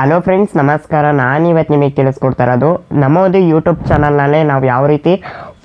Hello friends ನಮಸ್ಕಾರ. ನಾನು ಇವತ್ತು ನಿಮಗೆ ತಿಳಿಸ್ಕೊಡ್ತಾ ಇರೋದು ಒಂದು ಯೂಟ್ಯೂಬ್ ಚಾನಲ್ನಲ್ಲೇ ನಾವು ಯಾವ ರೀತಿ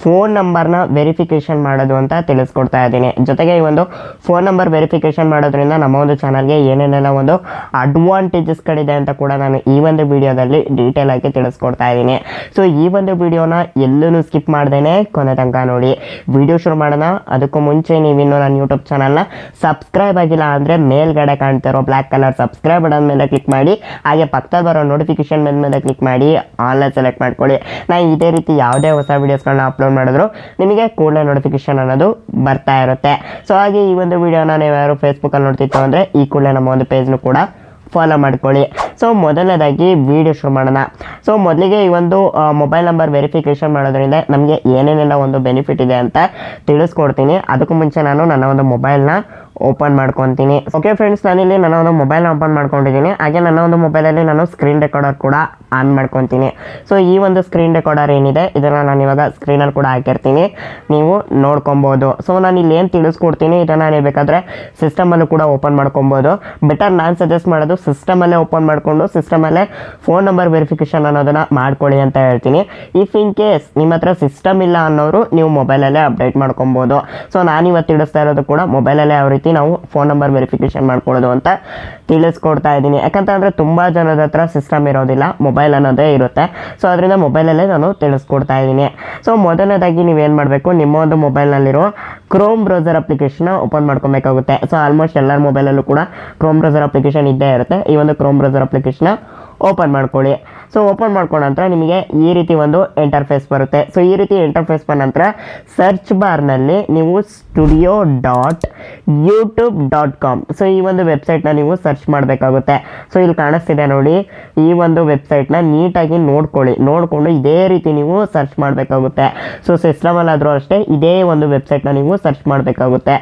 ಫೋನ್ ನಂಬರ್ನ ವೆರಿಫಿಕೇಷನ್ ಮಾಡೋದು ಅಂತ ತಿಳಿಸ್ಕೊಡ್ತಾ ಇದ್ದೀನಿ. ಜೊತೆಗೆ ಈ ಒಂದು ಫೋನ್ ನಂಬರ್ ವೆರಿಫಿಕೇಷನ್ ಮಾಡೋದ್ರಿಂದ ನಮ್ಮ ಒಂದು ಚಾನಲ್ಗೆ ಏನೇನೆಲ್ಲ ಒಂದು ಅಡ್ವಾಂಟೇಜಸ್ಗಳಿದೆ ಅಂತ ಕೂಡ ನಾನು ಈ ಒಂದು ವಿಡಿಯೋದಲ್ಲಿ ಡೀಟೇಲ್ ಆಗಿ ತಿಳಿಸ್ಕೊಡ್ತಾ ಇದ್ದೀನಿ. ಸೊ, ಈ ಒಂದು ವಿಡಿಯೋನ ಎಲ್ಲೂ ಸ್ಕಿಪ್ ಮಾಡ್ದೇನೆ ಕೊನೆ ತನಕ ನೋಡಿ. ವಿಡಿಯೋ ಶುರು ಮಾಡೋಣ. ಅದಕ್ಕೂ ಮುಂಚೆ ನೀವಿನ್ನೂ ನನ್ನ ಯೂಟ್ಯೂಬ್ ಚಾನಲ್ನ ಸಬ್ಸ್ಕ್ರೈಬ್ ಆಗಿಲ್ಲ ಅಂದರೆ ಮೇಲ್ಗಡೆ ಇರೋ ಬ್ಲ್ಯಾಕ್ ಕಲರ್ ಸಬ್ಸ್ಕ್ರೈಬ್ ಬಟನ್ ಮೇಲೆ ಕ್ಲಿಕ್ ಮಾಡಿ. ಹಾಗೆ ಪಕ್ಕದಲ್ಲಿ ಬರೋ ನೋಟಿಫಿಕೇಶನ್ ಮೇಲೆ ಕ್ಲಿಕ್ ಮಾಡಿ. ಆನ್ಲೈನ್ ಸೆಲೆಕ್ಟ್ ಮಾಡ್ಕೊಳ್ಳಿ. ನಾನು ಇದೇ ರೀತಿ ಯಾವುದೇ ಹೊಸ ವೀಡಿಯೋಸ್ಗಳನ್ನ ಅಪ್ಲೋಡ್ ಮಾಡಿದ್ರು. ನಿಮಗೆ ಕೂಡಲೇ ನೋಟಿಫಿಕೇಶನ್ ಅನ್ನೋದು ಬರ್ತಾ ಇರುತ್ತೆ. ಸೊ ಹಾಗೆ ಈ ಒಂದು ವಿಡಿಯೋನ ನೀವು ಯಾರು ಫೇಸ್ಬುಕ್ಕಲ್ಲಿ ನೋಡ್ತಿತ್ತು ಅಂದರೆ ಈ ಕೂಡಲೇ ನಮ್ಮ ಒಂದು ಪೇಜ್ನು ಕೂಡ ಫಾಲೋ ಮಾಡ್ಕೊಳ್ಳಿ. ಸೊ ಮೊದಲನೇದಾಗಿ ವಿಡಿಯೋ ಶುರು ಮಾಡೋಣ. ಸೊ ಮೊದಲಿಗೆ ಈ ಒಂದು ಮೊಬೈಲ್ ನಂಬರ್ ವೆರಿಫಿಕೇಷನ್ ಮಾಡೋದ್ರಿಂದ ನಮಗೆ ಏನೇನೆಲ್ಲ ಒಂದು ಬೆನಿಫಿಟ್ ಇದೆ ಅಂತ ತಿಳಿಸ್ಕೊಡ್ತೀನಿ. ಅದಕ್ಕೂ ಮುಂಚೆ ನಾನು ನನ್ನ ಒಂದು ಮೊಬೈಲ್ನ ಓಪನ್ ಮಾಡ್ಕೊತೀನಿ. ಓಕೆ ಫ್ರೆಂಡ್ಸ್ ನಾನಿಲ್ಲಿ ನನ್ನ ಒಂದು ಮೊಬೈಲ್ನ ಓಪನ್ ಮಾಡ್ಕೊಂಡಿದ್ದೀನಿ. ಹಾಗೆ ನನ್ನ ಒಂದು ಮೊಬೈಲಲ್ಲಿ ನಾನು ಸ್ಕ್ರೀನ್ ರೆಕಾರ್ಡರ್ ಕೂಡ ಆನ್ ಮಾಡ್ಕೊತೀನಿ. ಸೊ ಈ ಒಂದು ಸ್ಕ್ರೀನ್ ರೆಕಾರ್ಡರ್ ಏನಿದೆ, ಇದನ್ನು ನಾನು ಇವಾಗ ಸ್ಕ್ರೀನಲ್ಲಿ ಕೂಡ ಹಾಕಿರ್ತೀನಿ. ನೀವು ನೋಡ್ಕೊಬೋದು. ಸೊ ನಾನು ಇಲ್ಲಿ ಏನು ತಿಳಿಸ್ಕೊಡ್ತೀನಿ, ಇದನ್ನು ನಾನು ಬೇಕಾದರೆ ಸಿಸ್ಟಮಲ್ಲೂ ಕೂಡ ಓಪನ್ ಮಾಡ್ಕೊಬೋದು. ಬೆಟರ್ ನಾನು ಸಜೆಸ್ಟ್ ಮಾಡೋದು ಸಿಸ್ಟಮಲ್ಲೇ ಓಪನ್ ಮಾಡಿಕೊಂಡು ಸಿಸ್ಟಮಲ್ಲೇ ಫೋನ್ ನಂಬರ್ ವೆರಿಫಿಕೇಷನ್ ಅನ್ನೋದನ್ನು ಮಾಡ್ಕೊಳ್ಳಿ ಅಂತ ಹೇಳ್ತೀನಿ. ಇಫ್ ಇನ್ ಕೇಸ್ ನಿಮ್ಮ ಹತ್ರ ಸಿಸ್ಟಮ್ ಇಲ್ಲ ಅನ್ನೋರು, ನೀವು ಮೊಬೈಲಲ್ಲೇ ಅಪ್ಡೇಟ್ ಮಾಡ್ಕೊಬೋದು. ಸೊ ನಾನು ಇವತ್ತು ತಿಳಿಸ್ತಾ ಇರೋದು ಕೂಡ ಮೊಬೈಲಲ್ಲೇ ಯಾವ ರೀತಿ ನಾವು ಫೋನ್ ನಂಬರ್ ವೆರಿಫಿಕೇಷನ್ ಮಾಡ್ಕೊಳ್ಳೋದು ಅಂತ ತಿಳಿಸ್ಕೊಡ್ತಾ ಇದ್ದೀನಿ. ಯಾಕಂತಂದರೆ ತುಂಬ ಜನದ ಹತ್ರ ಸಿಸ್ಟಮ್ ಇರೋದಿಲ್ಲ ಮೊಬೈಲ್ ಅನ್ನೋದೇ ಇರುತ್ತೆ. ಸೊ ಅದರಿಂದ ಮೊಬೈಲಲ್ಲೇ ನಾನು ತಿಳಿಸ್ಕೊಡ್ತಾ ಇದ್ದೀನಿ. ಸೊ ಮೊದಲನೇದಾಗಿ ನೀವೇನು ಮಾಡಬೇಕು ನಿಮ್ಮ ಒಂದು ಮೊಬೈಲ್ನಲ್ಲಿರೋ ಕ್ರೋಮ್ ಬ್ರೌಸರ್ ಅಪ್ಲಿಕೇಶನ್ನ ಓಪನ್ ಮಾಡ್ಕೊಬೇಕಾಗುತ್ತೆ. ಸೊ ಆಲ್ಮೋಸ್ಟ್ ಎಲ್ಲರ ಮೊಬೈಲಲ್ಲೂ ಕೂಡ ಕ್ರೋಮ್ ಬ್ರೌಸರ್ ಅಪ್ಲಿಕೇಶನ್ ಇದ್ದೇ ಇರುತ್ತೆ. ಈ ಒಂದು ಕ್ರೋಮ್ ಬ್ರೌಸರ್ ಅಪ್ಲಿಕೇಶನ್ನ ಓಪನ್ ಮಾಡ್ಕೊಳ್ಳಿ. ಸೊ ಓಪನ್ ಮಾಡ್ಕೊಂಡ ನಂತರ ನಿಮಗೆ ಈ ರೀತಿ ಒಂದು ಇಂಟರ್ಫೇಸ್ ಬರುತ್ತೆ. ಸೊ ಈ ರೀತಿ ಇಂಟರ್ಫೇಸ್ ಬಂದ ನಂತರ ಸರ್ಚ್ ಬಾರ್ನಲ್ಲಿ ನೀವು studio dot YouTube dot com so ಈ ಒಂದು ವೆಬ್ಸೈಟ್ನ ನೀವು ಸರ್ಚ್ ಮಾಡಬೇಕಾಗುತ್ತೆ. ಸೊ ಇಲ್ಲಿ ಕಾಣಿಸ್ತಿದೆ ನೋಡಿ, ಈ ಒಂದು ವೆಬ್ಸೈಟ್ನ ನೀಟಾಗಿ ನೋಡ್ಕೊಳ್ಳಿ. ನೋಡಿಕೊಂಡು ಇದೇ ರೀತಿ ನೀವು ಸರ್ಚ್ ಮಾಡಬೇಕಾಗುತ್ತೆ. ಸೊ ಸಿಸ್ಟಮಲ್ಲಾದರೂ ಅಷ್ಟೇ ಇದೇ ಒಂದು ವೆಬ್ಸೈಟ್ನ ನೀವು ಸರ್ಚ್ ಮಾಡಬೇಕಾಗುತ್ತೆ.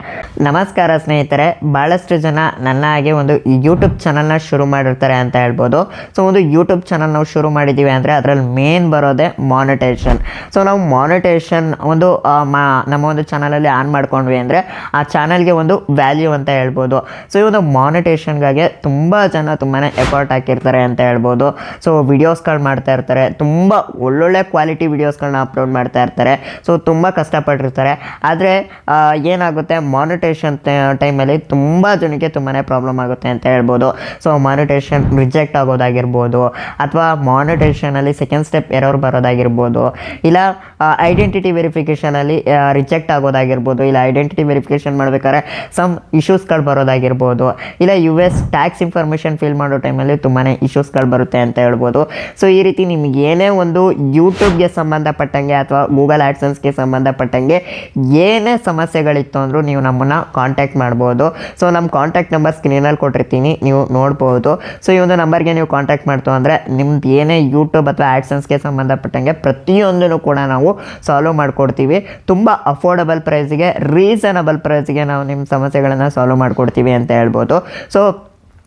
ನಮಸ್ಕಾರ ಸ್ನೇಹಿತರೆ. ಭಾಳಷ್ಟು ಜನ ನನ್ನ ಹಾಗೆ ಒಂದು ಯೂಟ್ಯೂಬ್ ಚಾನಲ್ನ ಶುರು ಮಾಡಿರ್ತಾರೆ ಅಂತ ಹೇಳ್ಬೋದು. ಸೊ ಒಂದು ಯೂಟ್ಯೂಬ್ ಚಾನಲ್ ನಾವು ಶುರು ಮಾಡಿದ್ದೀವಿ ಅಂದರೆ ಅದರಲ್ಲಿ ಮೇನ್ ಬರೋದೇ ಮಾನಿಟೇಷನ್ ಸೊ ನಾವು ಮಾನಿಟೇಷನ್ ಒಂದು ಮಾ, ನಮ್ಮ ಒಂದು ಚಾನಲಲ್ಲಿ ಆನ್ ಮಾಡ್ಕೊಂಡ್ವಿ ಅಂದರೆ ಆ ಚಾನಲ್ಗೆ ಒಂದು ವ್ಯಾಲ್ಯೂ ಅಂತ ಹೇಳ್ಬೋದು. ಸೊ ಈ ಒಂದು ಮಾನಿಟೇಷನ್ಗಾಗಿ ತುಂಬ ಜನ ತುಂಬಾ ಎಫರ್ಟ್ ಹಾಕಿರ್ತಾರೆ ಅಂತ ಹೇಳ್ಬೋದು. ಸೊ ವಿಡಿಯೋಸ್ಗಳು ಮಾಡ್ತಾ ಇರ್ತಾರೆ. ತುಂಬ ಒಳ್ಳೊಳ್ಳೆ ಕ್ವಾಲಿಟಿ ವಿಡಿಯೋಸ್ಗಳನ್ನ ಅಪ್ಲೋಡ್ ಮಾಡ್ತಾ ಇರ್ತಾರೆ. ಸೊ ತುಂಬ ಕಷ್ಟಪಟ್ಟಿರ್ತಾರೆ. ಆದರೆ ಏನಾಗುತ್ತೆ? ಮಾನಿಟೇಷನ್ ಟೈಮಲ್ಲಿ ತುಂಬ ಜನಕ್ಕೆ ತುಂಬಾ ಪ್ರಾಬ್ಲಮ್ ಆಗುತ್ತೆ ಅಂತ ಹೇಳ್ಬೋದು. ಸೊ ಮಾನಿಟೇಷನ್ ರಿಜೆಕ್ಟ್ ಆಗೋದಾಗಿರ್ಬೋದು. ಅಥವಾ ಮಾನಿಟೇಷನಲ್ಲಿ ಸೆಕೆಂಡ್ ಸ್ಟೆಪ್ ಎರರ್ ಬರೋದಾಗಿರ್ಬೋದು, ಇಲ್ಲ ಐಡೆಂಟಿಟಿ ವೆರಿಫಿಕೇಷನಲ್ಲಿ ರಿಜೆಕ್ಟ್ ಆಗೋದಾಗಿರ್ಬೋದು, ಇಲ್ಲ ಐಡೆಂಟಿಟಿ ವೆರಿಫಿಕೇಷನ್ ಮಾಡ್ಬೇಕಾದ್ರೆ ಸಮ್ ಇಶ್ಯೂಸ್ಗಳು ಬರೋದಾಗಿರ್ಬೋದು, ಇಲ್ಲ U S tax information fill ಮಾಡೋ ಟೈಮಲ್ಲಿ ತುಂಬಾ ಇಶ್ಯೂಸ್ಗಳು ಬರುತ್ತೆ ಅಂತ ಹೇಳ್ಬೋದು. ಸೊ ಈ ರೀತಿ ನಿಮ್ಗೆ ಏನೇ ಒಂದು ಯೂಟ್ಯೂಬ್ಗೆ ಸಂಬಂಧಪಟ್ಟಂಗೆ ಅಥವಾ ಗೂಗಲ್ ಆ್ಯಡ್ಸನ್ಸ್ಗೆ ಸಂಬಂಧಪಟ್ಟಂಗೆ ಏನೇ ಸಮಸ್ಯೆಗಳಿತ್ತು ಅಂದರೂ ನೀವು ನಮ್ಮನ್ನು ಕಾಂಟ್ಯಾಕ್ಟ್ ಮಾಡ್ಬೋದು. ಸೊ ನಮ್ಮ ಕಾಂಟ್ಯಾಕ್ಟ್ ನಂಬರ್ ಸ್ಕ್ರೀನಲ್ಲಿ ಕೊಟ್ಟಿರ್ತೀನಿ, ನೀವು ನೋಡ್ಬೋದು. ಸೊ ಈ ಒಂದು ನಂಬರ್ಗೆ ನೀವು ಕಾಂಟ್ಯಾಕ್ಟ್ ಮಾಡ್ತು ಅಂದರೆ ನಿಮ್ದು ಏನೇ ಯೂಟ್ಯೂಬ್ ಅಥವಾ ಆ್ಯಡ್ಸನ್ಸ್ಗೆ ಸಂಬಂಧಪಟ್ಟಂಗೆ ಪ್ರತಿಯೊಂದನ್ನು ಕೂಡ ನಾವು ಸಾಲ್ವ್ ಮಾಡಿಕೊಡ್ತೀವಿ. ತುಂಬ ಅಫೋರ್ಡಬಲ್ ಪ್ರೈಸ್ಗೆ ರೀಸನಬಲ್ ಪ್ರೈಸ್ಗೆ ನಾವು ನಿಮ್ಮ ಸಮಸ್ಯೆಗಳನ್ನು ಸಾಲ್ವ್ ಮಾಡಿಕೊಡ್ತೀವಿ ಅಂತ ಹೇಳ್ಬೋದು. ಸೊ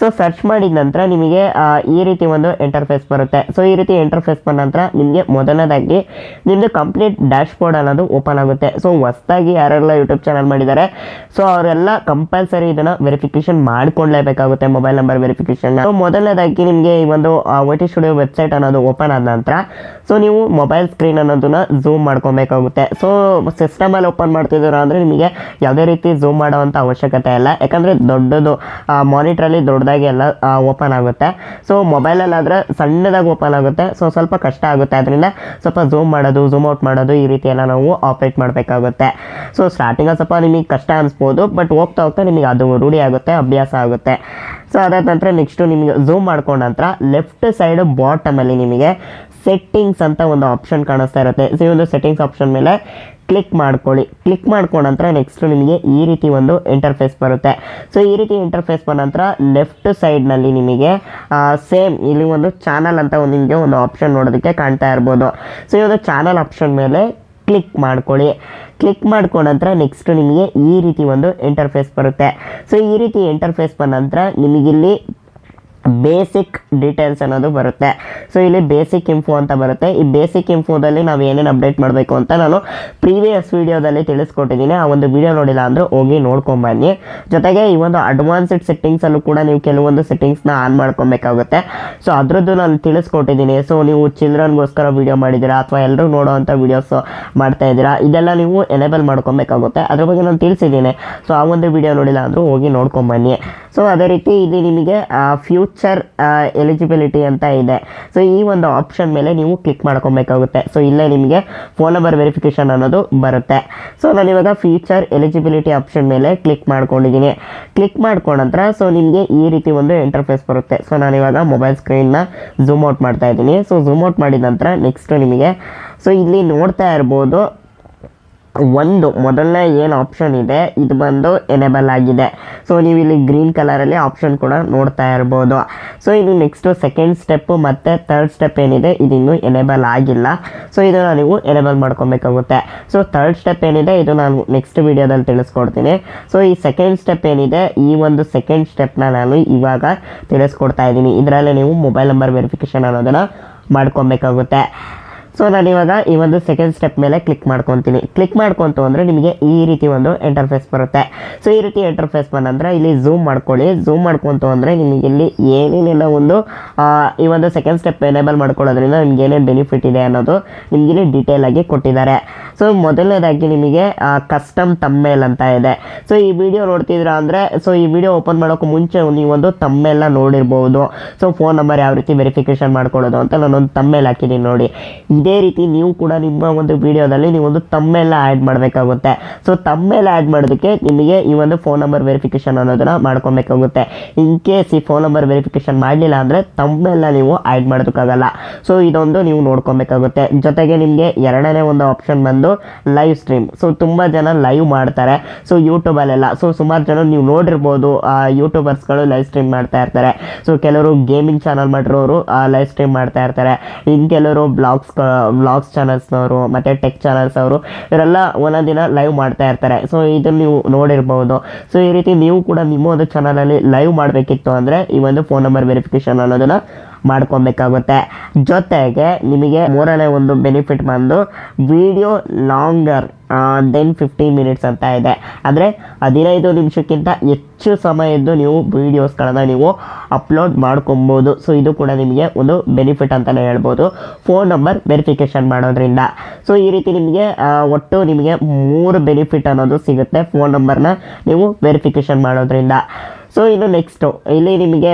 ಸೊ ಸರ್ಚ್ ಮಾಡಿದ ನಂತರ ನಿಮಗೆ ಈ ರೀತಿ ಒಂದು ಇಂಟರ್ಫೇಸ್ ಬರುತ್ತೆ. ಸೊ ಈ ರೀತಿ ಇಂಟರ್ಫೇಸ್ ಬಂದ ನಂತರ ನಿಮಗೆ ಮೊದಲನೇದಾಗಿ ನಿಮ್ಮದು ಕಂಪ್ಲೀಟ್ ಡ್ಯಾಶ್ ಬೋರ್ಡ್ ಅನ್ನೋದು ಓಪನ್ ಆಗುತ್ತೆ. ಸೊ ಹೊಸ್ದಾಗಿ ಯಾರೆಲ್ಲ ಯೂಟ್ಯೂಬ್ ಚಾನಲ್ ಮಾಡಿದ್ದಾರೆ ಸೊ ಅವರೆಲ್ಲ ಕಂಪಲ್ಸರಿ ಇದನ್ನು ವೆರಿಫಿಕೇಶನ್ ಮಾಡ್ಕೊಳ್ಳೇಬೇಕಾಗುತ್ತೆ ಮೊಬೈಲ್ ನಂಬರ್ ವೆರಿಫಿಕೇಶನ್ ಸೊ ಮೊದಲನೇದಾಗಿ ನಿಮಗೆ ಈ ಒಂದು ಒ ಟಿ ಸ್ಟುಡಿಯೋ ವೆಬ್ಸೈಟ್ ಅನ್ನೋದು ಓಪನ್ ಆದ ನಂತರ ಸೊ ನೀವು ಮೊಬೈಲ್ ಸ್ಕ್ರೀನ್ ಅನ್ನೋದನ್ನ ಝೂಮ್ ಮಾಡ್ಕೊಬೇಕಾಗುತ್ತೆ ಸೊ ಸಿಸ್ಟಮಲ್ಲಿ ಓಪನ್ ಮಾಡ್ತಿದ್ದೀರಾ ಅಂದರೆ ನಿಮಗೆ ಯಾವುದೇ ರೀತಿ ಝೂಮ್ ಮಾಡೋವಂಥ ಅವಶ್ಯಕತೆ ಇಲ್ಲ. ಯಾಕಂದರೆ ದೊಡ್ಡದು ಮಾನಿಟ್ರಲ್ಲಿ ದೊಡ್ಡದಾಗಿ ಎಲ್ಲ ಓಪನ್ ಆಗುತ್ತೆ. ಸೊ ಮೊಬೈಲಲ್ಲಾದರೆ ಸಣ್ಣದಾಗಿ ಓಪನ್ ಆಗುತ್ತೆ. ಸೊ ಸ್ವಲ್ಪ ಕಷ್ಟ ಆಗುತ್ತೆ. ಅದರಿಂದ ಸ್ವಲ್ಪ ಝೂಮ್ ಮಾಡೋದು ಝೂಮ್ ಔಟ್ ಮಾಡೋದು ಈ ರೀತಿ ಎಲ್ಲ ನಾವು ಆಪ್ರೇಟ್ ಮಾಡಬೇಕಾಗುತ್ತೆ. ಸೊ ಸ್ಟಾರ್ಟಿಂಗಲ್ಲಿ ಸ್ವಲ್ಪ ನಿಮಗೆ ಕಷ್ಟ ಅನಿಸ್ಬೋದು ಬಟ್ ಹೋಗ್ತಾ ಹೋಗ್ತಾ ನಿಮಗೆ ಅದು ರೂಢಿ ಆಗುತ್ತೆ, ಅಭ್ಯಾಸ ಆಗುತ್ತೆ. ಸೊ ಅದಾದ ನಂತರ ನೆಕ್ಸ್ಟು ನಿಮಗೆ ಝೂಮ್ ಮಾಡ್ಕೊಂಡ ನಂತರ ಲೆಫ್ಟ್ ಸೈಡ್ ಬಾಟಮಲ್ಲಿ ನಿಮಗೆ ಸೆಟ್ಟಿಂಗ್ಸ್ ಅಂತ ಒಂದು ಆಪ್ಷನ್ ಕಾಣಿಸ್ತಾ ಇರುತ್ತೆ. ಸೊ ಈ ಒಂದು ಸೆಟ್ಟಿಂಗ್ಸ್ ಆಪ್ಷನ್ ಮೇಲೆ ಕ್ಲಿಕ್ ಮಾಡ್ಕೊಳ್ಳಿ. ಕ್ಲಿಕ್ ಮಾಡ್ಕೊಂಡ ನಂತರ ನೆಕ್ಸ್ಟ್ ನಿಮಗೆ ಈ ರೀತಿ ಒಂದು ಇಂಟರ್ಫೇಸ್ ಬರುತ್ತೆ. ಸೊ ಈ ರೀತಿ ಇಂಟರ್ಫೇಸ್ ಬಂದ ನಂತರ ಲೆಫ್ಟ್ ಸೈಡ್ನಲ್ಲಿ ನಿಮಗೆ ಸೇಮ್ ಇಲ್ಲಿ ಒಂದು ಚಾನಲ್ ಅಂತ ಒಂದು ನಿಮಗೆ ಒಂದು ಆಪ್ಷನ್ ನೋಡೋದಕ್ಕೆ ಕಾಣ್ತಾ ಇರ್ಬೋದು. ಸೊ ಈ ಒಂದು ಚಾನಲ್ ಆಪ್ಷನ್ ಮೇಲೆ ಕ್ಲಿಕ್ ಮಾಡ್ಕೊಳ್ಳಿ. ಕ್ಲಿಕ್ ಮಾಡ್ಕೊಂಡ ನಂತರ ನೆಕ್ಸ್ಟ್ ನಿಮಗೆ ಈ ರೀತಿ ಒಂದು ಇಂಟರ್ಫೇಸ್ ಬರುತ್ತೆ. ಸೊ ಈ ರೀತಿ ಇಂಟರ್ಫೇಸ್ ಬಂದ ನಂತರ ನಿಮಗಿಲ್ಲಿ ಬೇಸಿಕ್ ಡೀಟೇಲ್ಸ್ ಅನ್ನೋದು ಬರುತ್ತೆ. ಸೊ ಇಲ್ಲಿ ಬೇಸಿಕ್ ಇನ್ಫೋ ಅಂತ ಬರುತ್ತೆ. ಈ ಬೇಸಿಕ್ ಇನ್ಫೋದಲ್ಲಿ ನಾವು ಏನೇನು ಅಪ್ಡೇಟ್ ಮಾಡಬೇಕು ಅಂತ ನಾನು ಪ್ರೀವಿಯಸ್ ವೀಡಿಯೋದಲ್ಲಿ ತಿಳಿಸ್ಕೊಟ್ಟಿದ್ದೀನಿ. ಆ ಒಂದು ವಿಡಿಯೋ ನೋಡಿಲ್ಲ ಅಂದರೆ ಹೋಗಿ ನೋಡ್ಕೊಂಬನ್ನಿ ಜೊತೆಗೆ ಈ ಒಂದು ಅಡ್ವಾನ್ಸ್ಡ್ ಸೆಟ್ಟಿಂಗ್ಸಲ್ಲೂ ಕೂಡ ನೀವು ಕೆಲವೊಂದು ಸೆಟ್ಟಿಂಗ್ಸ್ನ ಆನ್ ಮಾಡ್ಕೊಬೇಕಾಗುತ್ತೆ. ಸೊ ಅದರದ್ದು ನಾನು ತಿಳಿಸ್ಕೊಟ್ಟಿದ್ದೀನಿ. ಸೊ ನೀವು ಚಿಲ್ಡ್ರನ್ಗೋಸ್ಕರ ವೀಡಿಯೋ ಮಾಡಿದ್ದೀರಾ ಅಥವಾ ಎಲ್ಲರೂ ನೋಡೋವಂಥ ವೀಡಿಯೋಸ್ ಮಾಡ್ತಾ ಇದ್ದೀರಾ, ಇದೆಲ್ಲ ನೀವು ಎನೇಬಲ್ ಮಾಡ್ಕೊಬೇಕಾಗುತ್ತೆ. ಅದ್ರ ಬಗ್ಗೆ ನಾನು ತಿಳಿಸಿದ್ದೀನಿ. ಸೊ ಆ ಒಂದು ವಿಡಿಯೋ ನೋಡಿಲ್ಲ ಅಂದರೂ ಹೋಗಿ ನೋಡ್ಕೊಂಬನ್ನಿ ಸೊ ಅದೇ ರೀತಿ ಇಲ್ಲಿ ನಿಮಗೆ ಫ್ಯೂಚರ್ ಎಲಿಜಿಬಿಲಿಟಿ ಅಂತ ಇದೆ. ಸೊ ಈ ಒಂದು ಆಪ್ಷನ್ ಮೇಲೆ ನೀವು ಕ್ಲಿಕ್ ಮಾಡ್ಕೊಬೇಕಾಗುತ್ತೆ. ಸೊ ಇಲ್ಲೇ ನಿಮಗೆ ಫೋನ್ ನಂಬರ್ ವೆರಿಫಿಕೇಷನ್ ಅನ್ನೋದು ಬರುತ್ತೆ. ಸೊ ನಾನು ಇವಾಗ ಫ್ಯೂಚರ್ ಎಲಿಜಿಬಿಲಿಟಿ ಆಪ್ಷನ್ ಮೇಲೆ ಕ್ಲಿಕ್ ಮಾಡ್ಕೊಂಡಿದ್ದೀನಿ. ಕ್ಲಿಕ್ ಮಾಡ್ಕೊಂಡ ನಂತರ ಸೊ ನಿಮಗೆ ಈ ರೀತಿ ಒಂದು ಇಂಟರ್ಫೇಸ್ ಬರುತ್ತೆ. ಸೊ ನಾನು ಇವಾಗ ಮೊಬೈಲ್ ಸ್ಕ್ರೀನ್ನ ಝೂಮ್ ಔಟ್ ಮಾಡ್ತಾ ಇದ್ದೀನಿ. ಸೊ ಝೂಮ್ ಔಟ್ ಮಾಡಿದ ನಂತರ ನೆಕ್ಸ್ಟ್ ನಿಮಗೆ ಸೊ ಇಲ್ಲಿ ನೋಡ್ತಾ ಇರ್ಬೋದು ಒಂದು, ಮೊದಲನೇ ಏನು ಆಪ್ಷನ್ ಇದೆ, ಇದು ಬಂದು ಎನೇಬಲ್ ಆಗಿದೆ. ಸೊ ನೀವು ಇಲ್ಲಿ ಗ್ರೀನ್ ಕಲರಲ್ಲಿ ಆಪ್ಷನ್ ಕೂಡ ನೋಡ್ತಾ ಇರ್ಬೋದು. ಸೊ ಇದು ನೆಕ್ಸ್ಟು ಸೆಕೆಂಡ್ ಸ್ಟೆಪ್ಪು ಮತ್ತು ಥರ್ಡ್ ಸ್ಟೆಪ್ ಏನಿದೆ, ಇದಿನ್ನೂ ಎನೇಬಲ್ ಆಗಿಲ್ಲ. ಸೊ ಇದನ್ನು ನೀವು ಎನೇಬಲ್ ಮಾಡ್ಕೊಬೇಕಾಗುತ್ತೆ. ಸೊ ಥರ್ಡ್ ಸ್ಟೆಪ್ ಏನಿದೆ, ಇದು ನಾನು ನೆಕ್ಸ್ಟ್ ವೀಡಿಯೋದಲ್ಲಿ ತಿಳಿಸ್ಕೊಡ್ತೀನಿ. ಸೊ ಈ ಸೆಕೆಂಡ್ ಸ್ಟೆಪ್ ಏನಿದೆ, ಈ ಒಂದು ಸೆಕೆಂಡ್ ಸ್ಟೆಪ್ನ ನಾನು ಇವಾಗ ತಿಳಿಸ್ಕೊಡ್ತಾ ಇದ್ದೀನಿ. ಇದರಲ್ಲಿ ನೀವು ಮೊಬೈಲ್ ನಂಬರ್ ವೆರಿಫಿಕೇಷನ್ ಅನ್ನೋದನ್ನು ಮಾಡ್ಕೊಬೇಕಾಗುತ್ತೆ. ಸೊ ನಾನು ಇವಾಗ ಈ ಒಂದು ಸೆಕೆಂಡ್ ಸ್ಟೆಪ್ ಮೇಲೆ ಕ್ಲಿಕ್ ಮಾಡ್ಕೊತೀನಿ. ಕ್ಲಿಕ್ ಮಾಡ್ಕೊಂತು ಅಂದರೆ ನಿಮಗೆ ಈ ರೀತಿ ಒಂದು ಇಂಟರ್ಫೇಸ್ ಬರುತ್ತೆ. ಸೊ ಈ ರೀತಿ ಇಂಟರ್ಫೇಸ್ ಬಂದಂದ್ರೆ ಇಲ್ಲಿ ಝೂಮ್ ಮಾಡ್ಕೊಳ್ಳಿ. ಝೂಮ್ ಮಾಡ್ಕೊಂತು ಅಂದರೆ ನಿಮಗೆ ಇಲ್ಲಿ ಏನೇನೆಲ್ಲ ಒಂದು ಈ ಒಂದು ಸೆಕೆಂಡ್ ಸ್ಟೆಪ್ ಎನೇಬಲ್ ಮಾಡ್ಕೊಳ್ಳೋದ್ರಿಂದ ನಿಮ್ಗೆ ಏನೇನು ಬೆನಿಫಿಟ್ ಇದೆ ಅನ್ನೋದು ನಿಮಗೆ ಇಲ್ಲಿ ಡೀಟೇಲ್ ಆಗಿ ಕೊಟ್ಟಿದ್ದಾರೆ. ಸೊ ಮೊದಲನೇದಾಗಿ ನಿಮಗೆ ಕಸ್ಟಮ್ ತಮ್ಮೇಲ್ ಅಂತ ಇದೆ. ಸೊ ಈ ವಿಡಿಯೋ ನೋಡ್ತಿದ್ದೀರಾ ಅಂದರೆ ಸೊ ಈ ವಿಡಿಯೋ ಓಪನ್ ಮಾಡೋಕ್ಕೂ ಮುಂಚೆ ನೀವೊಂದು ತಮ್ಮೆಲ್ಲ ನೋಡಿರ್ಬೋದು. ಸೊ ಫೋನ್ ನಂಬರ್ ಯಾವ ರೀತಿ ವೆರಿಫಿಕೇಷನ್ ಮಾಡ್ಕೊಳ್ಳೋದು ಅಂತ ನಾನೊಂದು ತಮ್ಮೇಲ್ ಹಾಕಿದ್ದೀನಿ ನೋಡಿ. ಇದೇ ರೀತಿ ನೀವು ಕೂಡ ನಿಮ್ಮ ಒಂದು ವಿಡಿಯೋದಲ್ಲಿ ಒಂದು ತಮ್ಮೆಲ್ಲ ಆ್ಯಡ್ ಮಾಡಬೇಕಾಗುತ್ತೆ. ಸೊ ತಮ್ಮೆಲ್ಲ ಆ್ಯಡ್ ಮಾಡೋದಕ್ಕೆ ನಿಮಗೆ ಈ ಒಂದು ಫೋನ್ ನಂಬರ್ ವೆರಿಫಿಕೇಷನ್ ಅನ್ನೋದನ್ನು ಮಾಡ್ಕೊಬೇಕಾಗುತ್ತೆ. ಇನ್ ಕೇಸ್ ಈ ಫೋನ್ ನಂಬರ್ ವೆರಿಫಿಕೇಷನ್ ಮಾಡಲಿಲ್ಲ ಅಂದರೆ ತಮ್ಮೆಲ್ಲ ನೀವು ಆ್ಯಡ್ ಮಾಡೋದಕ್ಕಾಗಲ್ಲ. ಸೊ ಇದೊಂದು ನೀವು ನೋಡ್ಕೊಬೇಕಾಗುತ್ತೆ. ಜೊತೆಗೆ ನಿಮಗೆ ಎರಡನೇ ಒಂದು ಆಪ್ಷನ್ ಬಂದು ಲೈವ್ ಸ್ಟ್ರೀಮ್ ಸೊ ತುಂಬ ಜನ ಲೈವ್ ಮಾಡ್ತಾರೆ. ಸೊ ಯೂಟ್ಯೂಬಲ್ಲೆಲ್ಲ ಸೊ ಸುಮಾರು ಜನ ನೀವು ನೋಡಿರ್ಬೋದು ಯೂಟ್ಯೂಬರ್ಸ್ಗಳು ಲೈವ್ ಸ್ಟ್ರೀಮ್ ಮಾಡ್ತಾ ಇರ್ತಾರೆ. ಸೊ ಕೆಲವರು ಗೇಮಿಂಗ್ ಚಾನಲ್ ಮಾಡಿರೋರು ಲೈವ್ ಸ್ಟ್ರೀಮ್ ಮಾಡ್ತಾ ಇರ್ತಾರೆ. ಇನ್ನು ಕೆಲವರು ಬ್ಲಾಗ್ಸ್ ಬ್ಲಾಗ್ಸ್ ಚಾನಲ್ಸ್ನವರು ಮತ್ತು ಟೆಕ್ ಚಾನಲ್ಸ್ ಅವರು ಇವರೆಲ್ಲ ಒಂದೊಂದು ದಿನ ಲೈವ್ ಮಾಡ್ತಾ ಇರ್ತಾರೆ. ಸೊ ಇದನ್ನು ನೀವು ನೋಡಿರ್ಬೋದು. ಸೊ ಈ ರೀತಿ ನೀವು ಕೂಡ ನಿಮ್ಮ ಒಂದು ಚಾನಲಲ್ಲಿ ಲೈವ್ ಮಾಡಬೇಕಿತ್ತು ಅಂದರೆ ಈ ಒಂದು ಫೋನ್ ನಂಬರ್ ವೆರಿಫಿಕೇಷನ್ ಅನ್ನೋದನ್ನು ಮಾಡ್ಕೊಬೇಕಾಗುತ್ತೆ. ಜೊತೆಗೆ ನಿಮಗೆ ಮೂರನೇ ಒಂದು ಬೆನಿಫಿಟ್ ಬಂದು video longer than fifteen minutes ಅಂತ ಇದೆ. ಅಂದರೆ ಹದಿನೈದು ನಿಮಿಷಕ್ಕಿಂತ ಹೆಚ್ಚು ಸಮಯದ್ದು ನೀವು ವೀಡಿಯೋಸ್ಗಳನ್ನು ನೀವು ಅಪ್ಲೋಡ್ ಮಾಡ್ಕೊಬೋದು. ಸೊ ಇದು ಕೂಡ ನಿಮಗೆ ಒಂದು ಬೆನಿಫಿಟ್ ಅಂತಲೇ ಹೇಳ್ಬೋದು. ಫೋನ್ ನಂಬರ್ ವೆರಿಫಿಕೇಷನ್ ಮಾಡೋದ್ರಿಂದ. ಸೊ ಈ ರೀತಿ ನಿಮಗೆ ಒಟ್ಟು ನಿಮಗೆ ಮೂರು ಬೆನಿಫಿಟ್ ಅನ್ನೋದು ಸಿಗುತ್ತೆ. ಫೋನ್ ನಂಬರ್ನ ನೀವು ವೆರಿಫಿಕೇಷನ್ ಮಾಡೋದ್ರಿಂದ. ಸೊ ಇನ್ನು ನೆಕ್ಸ್ಟ್ ಇಲ್ಲಿ ನಿಮಗೆ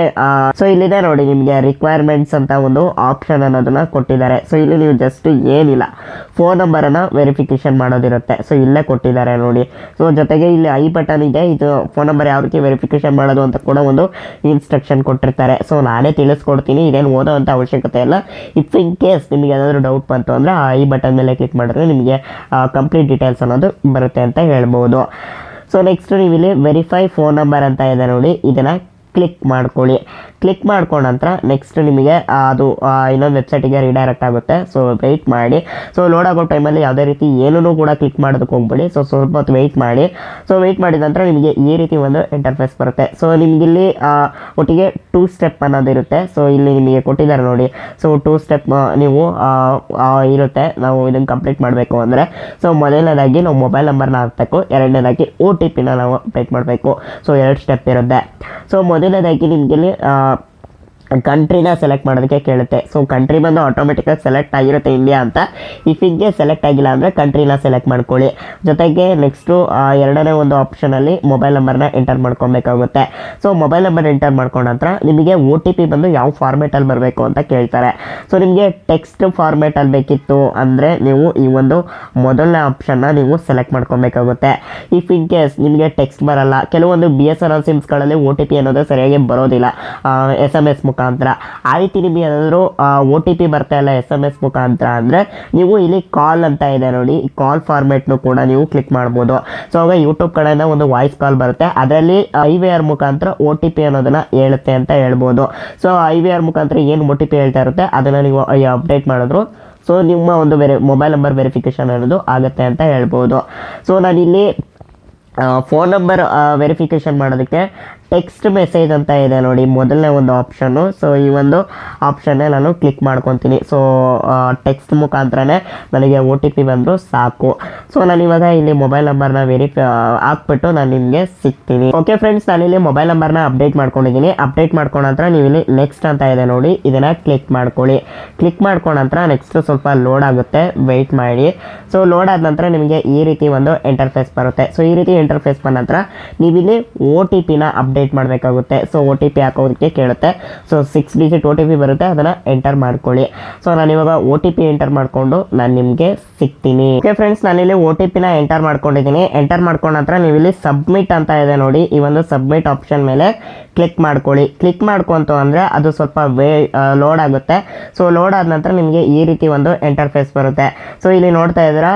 ಸೊ ಇಲ್ಲಿದೆ ನೋಡಿ, ನಿಮಗೆ ರಿಕ್ವೈರ್ಮೆಂಟ್ಸ್ ಅಂತ ಒಂದು ಆಪ್ಷನ್ ಅನ್ನೋದನ್ನ ಕೊಟ್ಟಿದ್ದಾರೆ. ಸೊ ಇಲ್ಲಿ ನೀವು ಜಸ್ಟ್ ಏನಿಲ್ಲ ಫೋನ್ ನಂಬರನ್ನು ವೆರಿಫಿಕೇಶನ್ ಮಾಡೋದಿರುತ್ತೆ. ಸೊ ಇಲ್ಲೇ ಕೊಟ್ಟಿದ್ದಾರೆ ನೋಡಿ. ಸೊ ಜೊತೆಗೆ ಇಲ್ಲಿ ಐ ಬಟನ್ ಇದೆ. ಇದು ಫೋನ್ ನಂಬರ್ ಯಾವ ರೀತಿ ವೆರಿಫಿಕೇಶನ್ ಮಾಡೋದು ಅಂತ ಕೂಡ ಒಂದು ಇನ್ಸ್ಟ್ರಕ್ಷನ್ ಕೊಟ್ಟಿರ್ತಾರೆ. ಸೊ ನಾನೇ ತಿಳಿಸ್ಕೊಡ್ತೀನಿ. ಇದೇನು ಓದೋವಂಥ ಅವಶ್ಯಕತೆ ಇಲ್ಲ. ಇಫ್ ಇನ್ ಕೇಸ್ ನಿಮಗೆ ಏನಾದರೂ ಡೌಟ್ ಬಂತು ಅಂದರೆ ಆ ಐ ಬಟನ್ ಮೇಲೆ ಕ್ಲಿಕ್ ಮಾಡಿದ್ರೆ ನಿಮಗೆ ಕಂಪ್ಲೀಟ್ ಡೀಟೇಲ್ಸ್ ಅನ್ನೋದು ಬರುತ್ತೆ ಅಂತ ಹೇಳ್ಬೋದು. ಸೊ ನೆಕ್ಸ್ಟ್ ನೀವು ಇಲ್ಲಿ ವೆರಿಫೈ ಫೋನ್ ನಂಬರ್ ಅಂತ ಇದೆ ನೋಡಿ. ಇದನ್ನು ಕ್ಲಿಕ್ ಮಾಡ್ಕೊಳ್ಳಿ. ಕ್ಲಿಕ್ ಮಾಡ್ಕೊಂಡ ನಂತರ ನೆಕ್ಸ್ಟ್ ನಿಮಗೆ ಅದು ಇನ್ನೊಂದು ವೆಬ್ಸೈಟಿಗೆ ರಿಡೈರೆಕ್ಟ್ ಆಗುತ್ತೆ. ಸೊ ವೆಯ್ಟ್ ಮಾಡಿ. ಸೊ ಲೋಡ್ ಆಗೋ ಟೈಮಲ್ಲಿ ಯಾವುದೇ ರೀತಿ ಏನೂ ಕೂಡ ಕ್ಲಿಕ್ ಮಾಡೋದಕ್ಕೆ ಹೋಗ್ಬೇಡಿ. ಸೊ ಸ್ವಲ್ಪ ಹೊತ್ತು ವೆಯ್ಟ್ ಮಾಡಿ. ಸೊ ವೆಯ್ಟ್ ಮಾಡಿದ ನಂತರ ನಿಮಗೆ ಈ ರೀತಿ ಒಂದು ಇಂಟರ್ಫೇಸ್ ಬರುತ್ತೆ. ಸೊ ನಿಮಗಿಲ್ಲಿ ಒಟ್ಟಿಗೆ ಟೂ ಸ್ಟೆಪ್ ಅನ್ನೋದಿರುತ್ತೆ ಸೊ ಇಲ್ಲಿ ನಿಮಗೆ ಕೊಟ್ಟಿದ್ದಾರೆ ನೋಡಿ. ಸೊ ಟೂ ಸ್ಟೆಪ್ ನೀವು ಇರುತ್ತೆ. ನಾವು ಇದನ್ನು ಕಂಪ್ಲೀಟ್ ಮಾಡಬೇಕು ಅಂದರೆ. ಸೊ ಮೊದಲನೇದಾಗಿ ನಾವು ಮೊಬೈಲ್ ನಂಬರ್ನ ಹಾಕಬೇಕು. ಎರಡನೇದಾಗಿ ಒ ಟಿ ಪಿನ ನಾವು ಅಪ್ಡೇಟ್ ಮಾಡಬೇಕು. ಸೊ ಎರಡು ಸ್ಟೆಪ್ ಇರುತ್ತೆ. ಸೊ ಮೊದಲನೇದಾಗಿ ನಿಮಗೆ ಇಲ್ಲಿ ಕಂಟ್ರಿನ ಸೆಲೆಕ್ಟ್ ಮಾಡೋದಕ್ಕೆ ಕೇಳುತ್ತೆ. ಸೊ ಕಂಟ್ರಿ ಬಂದು ಆಟೋಮೆಟಿಕಾಗಿ ಸೆಲೆಕ್ಟ್ ಆಗಿರುತ್ತೆ ಇಂಡಿಯಾ ಅಂತ. ಇಫ್ ಇಂಗೆ ಸೆಲೆಕ್ಟ್ ಆಗಿಲ್ಲ ಅಂದರೆ ಕಂಟ್ರಿನ ಸೆಲೆಕ್ಟ್ ಮಾಡ್ಕೊಳ್ಳಿ. ಜೊತೆಗೆ ನೆಕ್ಸ್ಟು ಎರಡನೇ ಒಂದು ಆಪ್ಷನಲ್ಲಿ ಮೊಬೈಲ್ ನಂಬರ್ನ ಎಂಟರ್ ಮಾಡ್ಕೊಬೇಕಾಗುತ್ತೆ. ಸೊ ಮೊಬೈಲ್ ನಂಬರ್ ಎಂಟರ್ ಮಾಡ್ಕೊಂಡ ನಂತರ ನಿಮಗೆ ಒ ಟಿ ಪಿ ಬಂದು ಯಾವ ಫಾರ್ಮೇಟಲ್ಲಿ ಬರಬೇಕು ಅಂತ ಕೇಳ್ತಾರೆ. ಸೊ ನಿಮಗೆ ಟೆಕ್ಸ್ಟ್ ಫಾರ್ಮೇಟಲ್ಲಿ ಬೇಕಿತ್ತು ಅಂದರೆ ನೀವು ಈ ಒಂದು ಮೊದಲನೇ ಆಪ್ಷನ್ನ ನೀವು ಸೆಲೆಕ್ಟ್ ಮಾಡ್ಕೊಬೇಕಾಗುತ್ತೆ. ಇಫ್ ಇನ್ ಕೇಸ್ ನಿಮಗೆ ಟೆಕ್ಸ್ಟ್ ಬರಲ್ಲ, ಕೆಲವೊಂದು ಬಿ ಎಸ್ ಎನ್ ಆರ್ ಸಿಮ್ಸ್ಗಳಲ್ಲಿ ಒ ಟಿ ಪಿ ಅನ್ನೋದು ಸರಿಯಾಗಿ ಬರೋದಿಲ್ಲ. ಎಸ್ ಎಂ ಎಸ್ ಆ ರೀತಿ ನಿಮಗೆ ಏನಾದರೂ ಒ ಟಿ ಪಿ ಬರ್ತಾ ಇಲ್ಲ ಎಸ್ ಎಂ ಎಸ್ ಮುಖಾಂತರ ಅಂದರೆ ನೀವು ಇಲ್ಲಿ ಕಾಲ್ ಅಂತ ಇದೆ ನೋಡಿ ಕಾಲ್ ಫಾರ್ಮೇಟ್ನು ಕೂಡ ನೀವು ಕ್ಲಿಕ್ ಮಾಡ್ಬೋದು. ಸೊ ಆಗ ಯೂಟ್ಯೂಬ್ ಕಡೆಯಿಂದ ಒಂದು ವಾಯ್ಸ್ ಕಾಲ್ ಬರುತ್ತೆ. ಅದರಲ್ಲಿ ಐ ವಿ ಆರ್ ಮುಖಾಂತರ ಒ ಟಿ ಪಿ ಅನ್ನೋದನ್ನು ಹೇಳುತ್ತೆ ಅಂತ ಹೇಳ್ಬೋದು. ಸೊ ಐ ವಿ ಆರ್ ಮುಖಾಂತರ ಏನು ಒ ಟಿ ಪಿ ಹೇಳ್ತಾ ಇರುತ್ತೆ, ಅದನ್ನು ನೀವು ಅಪ್ಡೇಟ್ ಮಾಡಿದ್ರು. ಸೊ ನಿಮ್ಮ ಒಂದು ವೆರಿ ಮೊಬೈಲ್ ನಂಬರ್ ವೆರಿಫಿಕೇಷನ್ ಅನ್ನೋದು ಆಗುತ್ತೆ ಅಂತ ಹೇಳ್ಬೋದು. ಸೊ ನಾನಿಲ್ಲಿ ಫೋನ್ ನಂಬರ್ ವೆರಿಫಿಕೇಷನ್ ಮಾಡೋದಕ್ಕೆ ಟೆಕ್ಸ್ಟ್ ಮೆಸೇಜ್ ಅಂತ ಇದೆ ನೋಡಿ, ಮೊದಲನೇ ಒಂದು ಆಪ್ಷನ್ನು ಸೊ ಈ ಒಂದು ಆಪ್ಷನ್ನೇ ನಾನು ಕ್ಲಿಕ್ ಮಾಡ್ಕೊತೀನಿ. ಸೊ ಟೆಕ್ಸ್ಟ್ ಮುಖಾಂತರನೇ ನನಗೆ ಒ ಟಿ ಪಿ ಬಂದರು ಸಾಕು. ಸೊ ನಾನು ಇವಾಗ ಇಲ್ಲಿ ಮೊಬೈಲ್ ನಂಬರ್ನ ವೆರಿಫೈ ಹಾಕ್ಬಿಟ್ಟು ನಾನು ನಿಮಗೆ ಸಿಗ್ತೀನಿ. ಓಕೆ ಫ್ರೆಂಡ್ಸ್ ನಾನಿಲ್ಲಿ ಮೊಬೈಲ್ ನಂಬರ್ನ ಅಪ್ಡೇಟ್ ಮಾಡ್ಕೊಂಡಿದ್ದೀನಿ. ಅಪ್ಡೇಟ್ ಮಾಡ್ಕೊಂಡ ನಂತರ ನೀವು ಇಲ್ಲಿ ನೆಕ್ಸ್ಟ್ ಅಂತ ಇದೆ ನೋಡಿ, ಇದನ್ನು ಕ್ಲಿಕ್ ಮಾಡ್ಕೊಳ್ಳಿ. ಕ್ಲಿಕ್ ಮಾಡ್ಕೊಂಡ ನಂತರ ನೆಕ್ಸ್ಟ್ ಸ್ವಲ್ಪ ಲೋಡ್ ಆಗುತ್ತೆ. ವೆಯ್ಟ್ ಮಾಡಿ. ಸೊ ಲೋಡ್ ಆದ ನಂತರ ನಿಮಗೆ ಈ ರೀತಿ ಒಂದು ಇಂಟರ್ಫೇಸ್ ಬರುತ್ತೆ. ಸೊ ಈ ರೀತಿ ಇಂಟರ್ಫೇಸ್ ಬಂದ ನಂತರ ನೀವಿಲ್ಲಿ ಒ ಟಿ ಪಿನ ಅಪ್ಡೇಟ್ ಮಾಡಬೇಕಾಗುತ್ತೆ. ಸೊ ಒ ಟಿ ಪಿ ಹಾಕೋದಕ್ಕೆ ಕೇಳುತ್ತೆ. So six digit O T P ಬರುತ್ತೆ. ಅದನ್ನು ಎಂಟರ್ ಮಾಡ್ಕೊಳ್ಳಿ. ಸೊ ನಾನು ಇವಾಗ ಒ ಟಿ ಪಿ ಎಂಟರ್ ಮಾಡಿಕೊಂಡು ನಾನು ನಿಮಗೆ ಸಿಗ್ತೀನಿ. ಓಕೆ ಫ್ರೆಂಡ್ಸ್ ನಾನಿಲ್ಲಿ ಒ ಟಿ ಪಿನ ಎಂಟರ್ ಮಾಡ್ಕೊಂಡಿದ್ದೀನಿ. ಎಂಟರ್ ಮಾಡ್ಕೊಂಡ ನಂತರ ನೀವು ಇಲ್ಲಿ ಸಬ್ಮಿಟ್ ಅಂತ ಇದೆ ನೋಡಿ. ಈ ಒಂದು ಸಬ್ಮಿಟ್ ಆಪ್ಷನ್ ಮೇಲೆ ಕ್ಲಿಕ್ ಮಾಡ್ಕೊಳ್ಳಿ. ಕ್ಲಿಕ್ ಮಾಡ್ಕೊಂತು ಅಂದರೆ ಅದು ಸ್ವಲ್ಪ ವೇ ಲೋಡ್ ಆಗುತ್ತೆ. ಸೊ ಲೋಡ್ ಆದ ನಂತರ ನಿಮಗೆ ಈ ರೀತಿ ಒಂದು ಎಂಟರ್ಫೇಸ್ ಬರುತ್ತೆ. ಸೊ ಇಲ್ಲಿ ನೋಡ್ತಾ ಇದ್ದೀರಾ?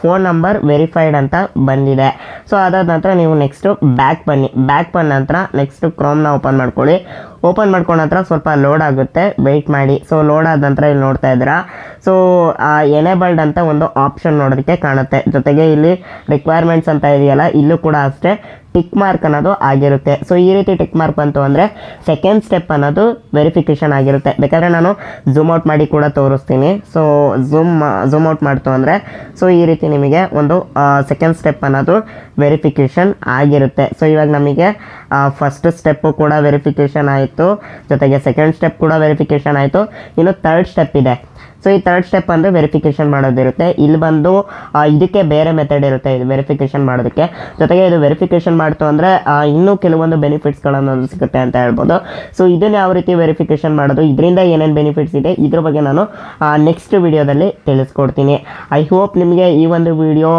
ಫೋನ್ ನಂಬರ್ ವೆರಿಫೈಡ್ ಅಂತ ಬಂದಿದೆ. ಸೊ ಅದಾದ ನಂತರ ನೀವು ನೆಕ್ಸ್ಟು ಬ್ಯಾಕ್ ಬನ್ನಿ. ಬ್ಯಾಕ್ ಬಂದ ನಂತರ ನೆಕ್ಸ್ಟ್ ಕ್ರೋಮ್ನ ಓಪನ್ ಮಾಡ್ಕೊಳ್ಳಿ. ಓಪನ್ ಮಾಡ್ಕೊಂಡ ನಂತರ ಸ್ವಲ್ಪ ಲೋಡ್ ಆಗುತ್ತೆ. ವೆಯ್ಟ್ ಮಾಡಿ. ಸೊ ಲೋಡ್ ಆದ ನಂತರ ಇಲ್ಲಿ ನೋಡ್ತಾ ಇದ್ದೀರಾ? ಸೊ ಎನೇಬಲ್ಡ್ ಅಂತ ಒಂದು ಆಪ್ಷನ್ ನೋಡೋದಕ್ಕೆ ಕಾಣುತ್ತೆ. ಜೊತೆಗೆ ಇಲ್ಲಿ ರಿಕ್ವೈರ್ಮೆಂಟ್ಸ್ ಅಂತ ಇದೆಯಲ್ಲ, ಇಲ್ಲೂ ಕೂಡ ಅಷ್ಟೇ ಟಿಕ್ ಮಾರ್ಕ್ ಅನ್ನೋದು ಆಗಿರುತ್ತೆ. ಸೊ ಈ ರೀತಿ ಟಿಕ್ ಮಾರ್ಕ್ ಬಂತು ಅಂದರೆ ಸೆಕೆಂಡ್ ಸ್ಟೆಪ್ ಅನ್ನೋದು ವೆರಿಫಿಕೇಷನ್ ಆಗಿರುತ್ತೆ. ಬೇಕಾದರೆ ನಾನು ಝೂಮ್ ಔಟ್ ಮಾಡಿ ಕೂಡ ತೋರಿಸ್ತೀನಿ. ಸೊ ಝೂಮ್ ಝೂಮ್ ಔಟ್ ಮಾಡ್ತು ಅಂದರೆ ಸೊ ಈ ರೀತಿ ನಿಮಗೆ ಒಂದು ಸೆಕೆಂಡ್ ಸ್ಟೆಪ್ ಅನ್ನೋದು ವೆರಿಫಿಕೇಷನ್ ಆಗಿರುತ್ತೆ. ಸೊ ಇವಾಗ ನಮಗೆ ಫಸ್ಟ್ ಸ್ಟೆಪ್ಪು ಕೂಡ ವೆರಿಫಿಕೇಷನ್ ಆಯಿತು. ಜೊತೆಗೆ ಸೆಕೆಂಡ್ ಸ್ಟೆಪ್ ಕೂಡ ವೆರಿಫಿಕೇಷನ್ ಆಯಿತು. ಇನ್ನು ತರ್ಡ್ ಸ್ಟೆಪ್ ಇದೆ. ಸೊ ಈ ತರ್ಡ್ ಸ್ಟೆಪ್ ಅಂದರೆ ವೆರಿಫಿಕೇಷನ್ ಮಾಡೋದಿರುತ್ತೆ. ಇಲ್ಲಿ ಬಂದು ಇದಕ್ಕೆ ಬೇರೆ ಮೆಥಡ್ ಇರುತ್ತೆ ಇದು ವೆರಿಫಿಕೇಷನ್ ಮಾಡೋದಕ್ಕೆ. ಜೊತೆಗೆ ಇದು ವೆರಿಫಿಕೇಷನ್ ಮಾಡ್ತು ಅಂದರೆ ಇನ್ನೂ ಕೆಲವೊಂದು ಬೆನಿಫಿಟ್ಸ್ಗಳನ್ನು ಸಿಗುತ್ತೆ ಅಂತ ಹೇಳ್ಬೋದು. ಸೊ ಇದನ್ನ ಯಾವ ರೀತಿ ವೆರಿಫಿಕೇಷನ್ ಮಾಡೋದು, ಇದರಿಂದ ಏನೇನು ಬೆನಿಫಿಟ್ಸ್ ಇದೆ, ಇದ್ರ ಬಗ್ಗೆ ನಾನು ನೆಕ್ಸ್ಟ್ ವಿಡಿಯೋದಲ್ಲಿ ತಿಳಿಸ್ಕೊಡ್ತೀನಿ. ಐ ಹೋಪ್ ನಿಮಗೆ ಈ ಒಂದು ವಿಡಿಯೋ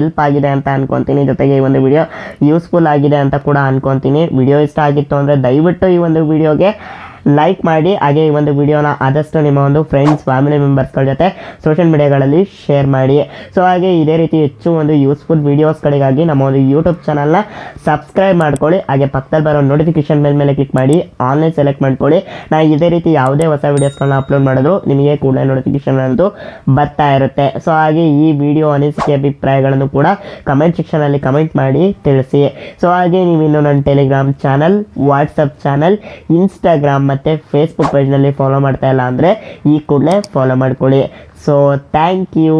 ಎಲ್ಪ್ ಆಗಿದೆ ಅಂತ ಅನ್ಕೊತೀನಿ. ಜೊತೆಗೆ ಈ ಒಂದು ವಿಡಿಯೋ ಯೂಸ್ಫುಲ್ ಆಗಿದೆ ಅಂತ ಕೂಡ ಅನ್ಕೊತೀನಿ. ವಿಡಿಯೋ ಇಷ್ಟ ಆಗಿತ್ತು ಅಂದರೆ ದಯವಿಟ್ಟು ಈ ಒಂದು ವಿಡಿಯೋಗೆ ಲೈಕ್ ಮಾಡಿ. ಹಾಗೆ ಈ ಒಂದು ವಿಡಿಯೋನ ಆದಷ್ಟು ನಿಮ್ಮ ಒಂದು ಫ್ರೆಂಡ್ಸ್ ಫ್ಯಾಮಿಲಿ ಮೆಂಬರ್ಸ್ಗಳ ಜೊತೆ ಸೋಷಿಯಲ್ ಮೀಡಿಯಾಗಳಲ್ಲಿ ಶೇರ್ ಮಾಡಿ. ಸೊ ಹಾಗೆ ಇದೇ ರೀತಿ ಹೆಚ್ಚು ಒಂದು ಯೂಸ್ಫುಲ್ ವೀಡಿಯೋಸ್ಗಳಿಗಾಗಿ ನಮ್ಮ ಒಂದು ಯೂಟ್ಯೂಬ್ ಚಾನಲ್ನ ಸಬ್ಸ್ಕ್ರೈಬ್ ಮಾಡ್ಕೊಳ್ಳಿ. ಹಾಗೆ ಪಕ್ಕದಲ್ಲಿ ಬರೋ ನೋಟಿಫಿಕೇಶನ್ ಮೇಲೆ ಮೇಲೆ ಕ್ಲಿಕ್ ಮಾಡಿ. ಆನ್ಲೈನ್ ಸೆಲೆಕ್ಟ್ ಮಾಡ್ಕೊಳ್ಳಿ. ನಾ ಇದೇ ರೀತಿ ಯಾವುದೇ ಹೊಸ ವೀಡಿಯೋಸ್ಗಳನ್ನ ಅಪ್ಲೋಡ್ ಮಾಡಿದ್ರು ನಿಮಗೆ ಕೂಡಲೇ ನೋಟಿಫಿಕೇಶನ್ ಅಂತೂ ಬರ್ತಾ ಇರುತ್ತೆ. ಸೊ ಹಾಗೆ ಈ ವಿಡಿಯೋ ಅನಿಸಿಕೆ ಅಭಿಪ್ರಾಯಗಳನ್ನು ಕೂಡ ಕಮೆಂಟ್ ಸೆಕ್ಷನಲ್ಲಿ ಕಮೆಂಟ್ ಮಾಡಿ ತಿಳಿಸಿ. ಸೊ ಹಾಗೆ ನೀವು ಇನ್ನು ನನ್ನ Telegram channel WhatsApp channel Instagram ಮತ್ತು ಫೇಸ್ಬುಕ್ ಪೇಜ್ನಲ್ಲಿ ಫಾಲೋ ಮಾಡ್ತಾ ಇಲ್ಲ ಅಂದರೆ ಈ ಕೂಡಲೇ ಫಾಲೋ ಮಾಡ್ಕೊಳ್ಳಿ. So thank you